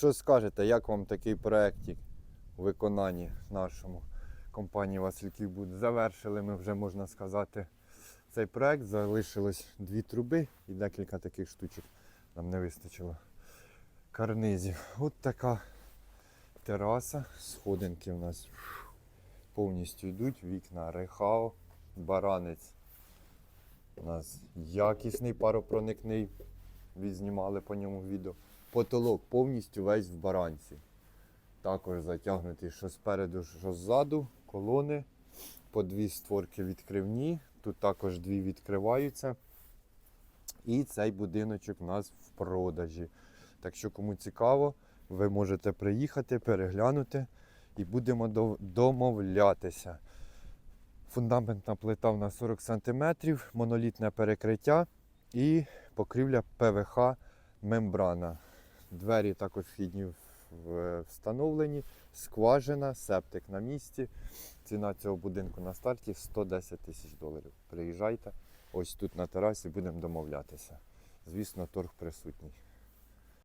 що скажете, як вам такий проєктик у виконанні нашому компанії Васильків буде? Завершили ми вже, можна сказати, цей проєкт. Залишилось дві труби і декілька таких штучок. Нам не вистачило карнизів. От така тераса. Сходинки у нас повністю йдуть. Вікна рехао, баранець. У нас якісний паропроникний. Відзнімали по ньому відео. Потолок повністю весь в баранці. Також затягнутий що спереду, що ззаду, колони. По дві створки відкривні. Тут також дві відкриваються. І цей будиночок у нас в продажі. Так що, кому цікаво, ви можете приїхати, переглянути і будемо домовлятися. Фундаментна плита у нас 40 см, монолітне перекриття і покрівля ПВХ мембрана. Двері також вхідні встановлені, скважина, септик на місці. Ціна цього будинку на старті 110 тисяч доларів. Приїжджайте, ось тут на терасі будемо домовлятися. Звісно, торг присутній.